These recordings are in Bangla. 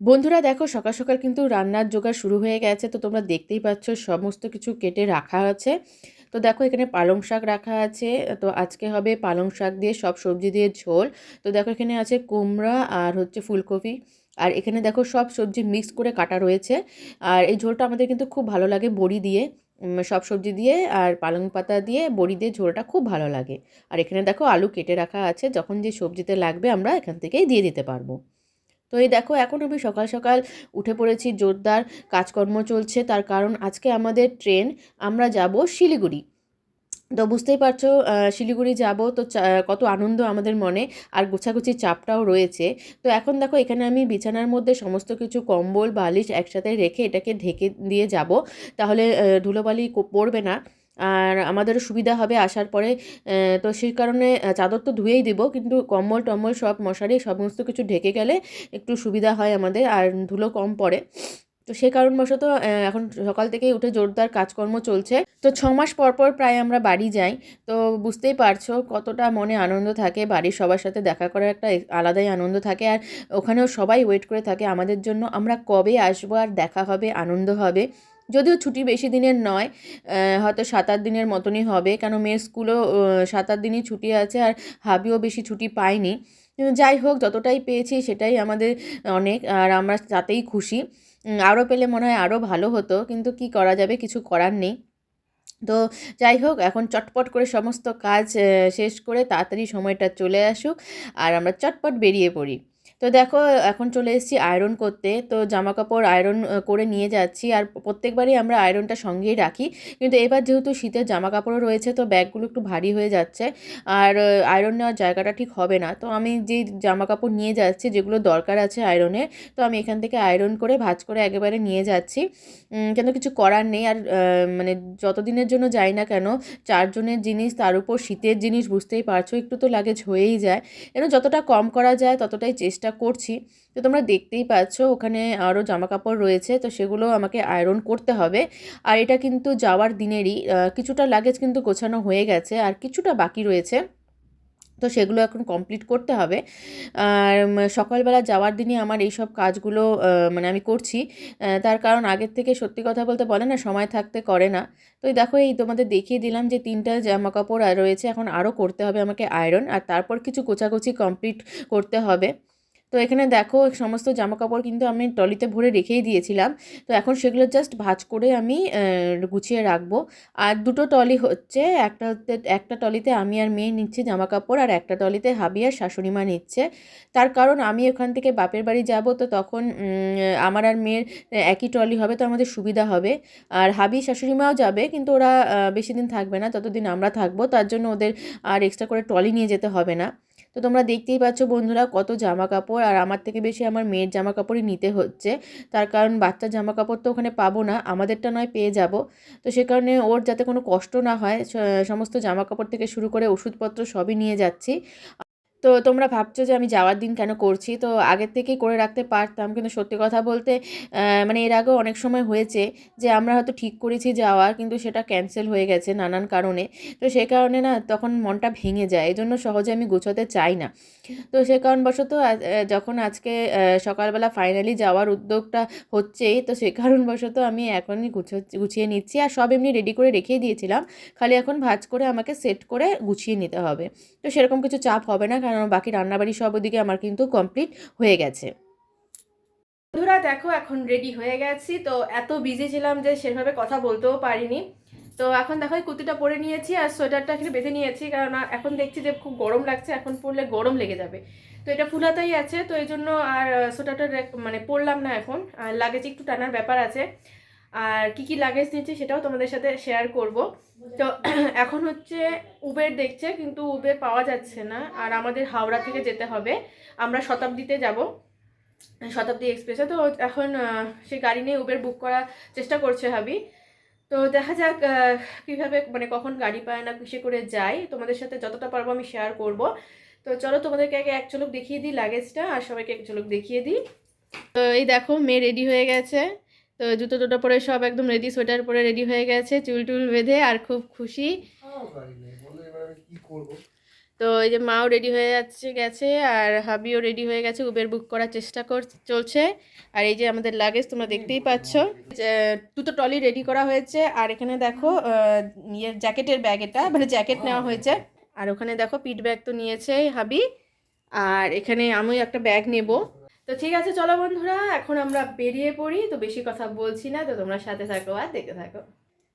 বন্ধুরা দেখো সকাল সকাল কিন্তু রান্নার জোগাড় শুরু হয়ে গেছে, তো তোমরা দেখতেই পাচ্ছ সমস্ত কিছু কেটে রাখা আছে। তো দেখো এখানে পালং শাক রাখা আছে, তো আজকে হবে পালং শাক দিয়ে সব সবজি দিয়ে ঝোল। তো দেখো এখানে আছে কুমড়া আর হচ্ছে ফুলকপি। আর এখানে দেখো সব সবজি মিক্স করে কাটা রয়েছে। আর এই ঝোলটা আমাদের কিন্তু খুব ভালো লাগে বড়ি দিয়ে সব সবজি দিয়ে আর পালং পাতা দিয়ে বড়ি দিয়ে ঝোলটা খুব ভালো লাগে। আর এখানে দেখো আলু কেটে রাখা আছে, যখন যে সবজিতে লাগবে আমরা এখান থেকেই দিয়ে দিতে পারব। তো এই দেখো, এখন আমি সকাল সকাল উঠে পড়েছি, জোরদার কাজকর্ম চলছে। তার কারণ আজকে আমাদের ট্রেন, আমরা যাব শিলিগুড়ি। তো বুঝতেই পারছ শিলিগুড়ি যাব তো কত আনন্দ আমাদের মনে, আর গোছাগুছির চাপটাও রয়েছে। তো এখন দেখো, এখানে আমি বিছানার মধ্যে সমস্ত কিছু, কম্বল, বালিশ একসাথে রেখে এটাকে ঢেকে দিয়ে যাব। তাহলে ধুলোবালি পড়বে না। আর আমাদেরও সুবিধা হবে আসার পরে তো সেই কারণে চাদর তো ধুয়েই দেবো, কিন্তু কম্বল টম্বল সব মশারি সমস্ত কিছু ঢেকে গেলে একটু সুবিধা হয় আমাদের, আর ধুলো কম পড়ে। তো সেই কারণবশত এখন সকাল থেকেই উঠে জোরদার কাজকর্ম চলছে। তো ছ মাস পর পর প্রায় আমরা বাড়ি যাই। তো বুঝতেই পারছ, কতটা মনে আনন্দ থাকে, বাড়ির সবার সাথে দেখা করার একটা আলাদাই আনন্দ থাকে। আর ওখানেও সবাই ওয়েট করে থাকে আমাদের জন্য, আমরা কবে আসব আর দেখা হবে, আনন্দ হবে। যদিও ছুটি বেশি দিনের নয় হয়তো সাত আট দিনের মতনই হবে, কেন মেয়ের স্কুলও সাত আট দিনই ছুটি আছে আর হাবিও বেশি ছুটি পায়নি। যাই হোক, যতটাই পেয়েছি সেটাই আমাদের অনেক, আর আমরা তাতেই খুশি। আরও পেলে মনে হয় আরও ভালো হতো, কিন্তু কি করা যাবে, কিছু করার নেই। তো যাই হোক, এখন চটপট করে সমস্ত কাজ শেষ করে তাড়াতাড়ি সময়টা চলে আসুক, আর আমরা চটপট বেরিয়ে পড়ি। তো দেখো, এখন চলে এসেছি আয়রন করতে। তো জামা কাপড় আয়রন করে নিয়ে যাচ্ছি। আর প্রত্যেকবারই আমরা আয়রনটা সঙ্গেই রাখি। কিন্তু এবার যেহেতু শীতের জামা কাপড়ও রয়েছে, তো ব্যাগগুলো একটু ভারী হয়ে যাচ্ছে। আর আয়রন নেওয়ার জায়গাটা ঠিক হবে না। তো আমি যে জামা কাপড় নিয়ে যাচ্ছি, যেগুলো দরকার আছে আয়রনের তো আমি এখান থেকে আয়রন করে, ভাজ করে একেবারে নিয়ে যাচ্ছি। কিন্তু কিছু করার নেই। আর মানে যতদিনের জন্য যাই না কেন চারজনের জিনিস, তার উপর শীতের জিনিস, বুঝতেই পারছ, একটু তো লাগেজ হয়েই যায়। এর যতটা কম করা যায়, ততটাই চেষ্টা করছি। তো তোমরা দেখতেই পাচ্ছ, ওখানে আরও জামা কাপড় রয়েছে, তো সেগুলো আমাকে আয়রন করতে হবে। আর এটা কিন্তু যাওয়ার দিনেরই কিছুটা লাগেজ কিন্তু গোছানো হয়ে গেছে, আর কিছুটা বাকি রয়েছে। তো সেগুলো এখন কমপ্লিট করতে হবে। আর সকালবেলা যাওয়ার দিনই আমার এই সব কাজগুলো মানে আমি করছি। তার কারণ আগের থেকে সত্যি কথা বলতে বলে না, সময় থাকতে করে না। তো দেখো, এই তোমাদের দেখিয়ে দিলাম যে তিনটা জামা কাপড় রয়েছে, এখন আরও করতে হবে আমাকে আয়রন আর তারপর কিছু কোচাকুচি কমপ্লিট করতে হবে। তো এখানে দেখো সমস্ত জামা কাপড় কিন্তু আমি টলিতে ভরে রেখেই দিয়েছিলাম। তো এখন সেগুলো জাস্ট ভাঁজ করে আমি গুছিয়ে রাখব। আর দুটো টলি হচ্ছে, একটা একটা টলিতে আমি আর মেয়ে নিচ্ছি জামা কাপড় আর একটা টলিতে হাবি আর শাশুড়ি মা নিচ্ছে। তার কারণ আমি ওখান থেকে বাপের বাড়ি যাব তো তখন আমার আর মেয়ের একই ট্রলি হবে তো আমাদের সুবিধা হবে। আর হাবি শাশুড়ি মাও যাবে কিন্তু ওরা বেশি দিন থাকবে না, ততদিন আমরা থাকব। তার জন্য ওদের আর এক্সট্রা করে ট্রলি নিয়ে যেতে হবে না। তো তোমরা দেখতেই পাচ্ছ বন্ধুরা কত জামা কাপড় আর আমার থেকে বেশি আমার মেয়ের জামা কাপড়ই নিতে হচ্ছে। তার কারণ বাচ্চার জামা কাপড় তো ওখানে পাবো না, আমাদেরটা নয়, পেয়ে যাব। তো সে কারণে ওর যাতে কোনো কষ্ট না হয় সমস্ত জামা কাপড় থেকে শুরু করে ওষুধপত্র সবই নিয়ে যাচ্ছি। তো তোমরা ভাবছ যে আমি যাওয়ার দিন কেন করছি? তো আগের থেকেই করে রাখতে পারতাম। কিন্তু সত্যি কথা বলতে মানে এর আগেও অনেক সময় হয়েছে যে আমরা হয়তো ঠিক করেছি যাওয়ার, কিন্তু সেটা ক্যান্সেল হয়ে গেছে নানান কারণে। তো সেই কারণে না তখন মনটা ভেঙে যায়। এই জন্য সহজে আমি গোছাতে চাই না। তো সে কারণবশত যখন আজকে সকালবেলা ফাইনালি যাওয়ার উদ্যোগটা হচ্ছেই, তো সে কারণবশত আমি এখনই গুছো- গুছিয়ে নিচ্ছি। আর সব এমনি রেডি করে রেখেই দিয়েছিলাম। খালি এখন ভাজ করে আমাকে সেট করে গুছিয়ে নিতে হবে। তো সেরকম কিছু চাপ হবে না। কারণ বাকি রান্নাবাড়ি সব ওদিকে আমার কিন্তু কমপ্লিট হয়ে গেছে। বন্ধুরা, দেখো, এখন রেডি হয়ে গেছি। তো এত বিজি ছিলাম যে সেভাবে কথা বলতেও পারিনি। তো এখন দেখো কুর্তিটা পরে নিয়েছি আর সোয়েটারটা এখানে বেঁধে নিয়েছি কারণ এখন দেখছি যে খুব গরম লাগছে, এখন পরলে গরম লেগে যাবে। তো এটা ফুলাতেই আছে, তো এই জন্য আর সোয়েটারটা মানে পরলাম না এখন। আর লাগেজ একটু টানার ব্যাপার আছে। আর কি কি লাগেজ নিচ্ছি সেটাও তোমাদের সাথে শেয়ার করব। তো এখন হচ্ছে উবের দেখছে, কিন্তু উবের পাওয়া যাচ্ছে না। আর আমাদের হাওড়া থেকে যেতে হবে। আমরা শতাব্দীতে যাব, শতাব্দী এক্সপ্রেসে তো এখন সেই গাড়ি নিয়ে উবের বুক করার চেষ্টা করছে হাবি। তো দেখা যাক কীভাবে মানে কখন গাড়ি পায় না, কিসে করে যাই তোমাদের সাথে যতটা পারব আমি শেয়ার করব। তো চলো তোমাদেরকে আগে এক ঝলক দেখিয়ে দিই লাগেজটা আর সবাইকে এক ঝলক দেখিয়ে দিই। তো এই দেখো, মেয়ে রেডি হয়ে গেছে। তো জুতো টুটো পরে সব একদম রেডি সোয়েটার পরে রেডি হয়ে গেছে চুল টুল বেঁধে আর খুব খুশি। আমি তো এই যে মাও রেডি হয়ে যাচ্ছে গেছে আর হাবিও রেডি হয়ে গেছে উবের বুক করার চেষ্টা কর চলছে। আর এই যে আমাদের লাগেজ তোমরা দেখতেই পাচ্ছ। দুটো টলি রেডি করা হয়েছে আর এখানে দেখো ইয়ের জ্যাকেটের ব্যাগ এটা মানে জ্যাকেট নেওয়া হয়েছে। আর ওখানে দেখো পিট ব্যাগ তো নিয়েছে হাবি। আর এখানে আমিও একটা ব্যাগ নেব। তো ঠিক আছে, চলো বন্ধুরা, এখন আমরা বেরিয়ে পড়ি। তো বেশি কথা বলছি না, তো তোমরা সাথে থাকো আর দেখে থাকো।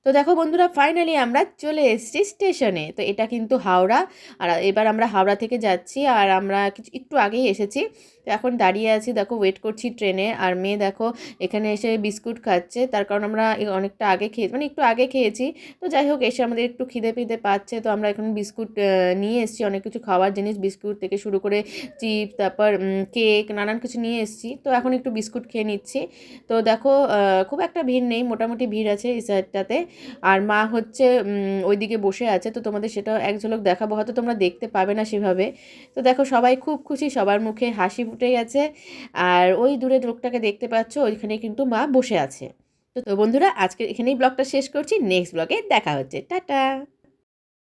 তো দেখো বন্ধুরা ফাইনালি আমরা চলে এসেছি স্টেশনে তো এটা কিন্তু হাওড়া। আর এবার আমরা হাওড়া থেকে যাচ্ছি, আর আমরা কিছু একটু আগেই এসেছি। তো এখন দাঁড়িয়ে আছি, দেখো ওয়েট করছি ট্রেনে আর মেয়ে দেখো এখানে এসে বিস্কুট খাচ্ছে, তার কারণ আমরা অনেকটা আগে খেয়ে মানে একটু আগে খেয়েছি। তো যাই হোক, এসে আমাদের একটু খিদে পিদে পাচ্ছে, তো আমরা এখন বিস্কুট নিয়ে এসেছি, অনেক কিছু খাওয়ার জিনিস, বিস্কুট থেকে শুরু করে চিপস তারপর কেক নানান কিছু নিয়ে এসেছি। তো এখন একটু বিস্কুট খেয়ে নিচ্ছি। তো দেখো খুব একটা ভিড় নেই, মোটামুটি ভিড় আছে এই সাইডটাতে আর মা হচ্ছে ওইদিকে বসে আছে, তো তোমাদের সেটাও এক ঝলক দেখাবো, হয়তো তোমরা দেখতে পাবে না সেভাবে। তো দেখো সবাই খুব খুশি, সবার মুখে হাসি ফুটে গেছে। আর ওই দূরে লোকটাকে দেখতে পাচ্ছ ওইখানে কিন্তু মা বসে আছে। তো বন্ধুরা আজকে এখানেই ব্লগটা শেষ করছি। নেক্সট ব্লগে দেখা হচ্ছে। টাটা!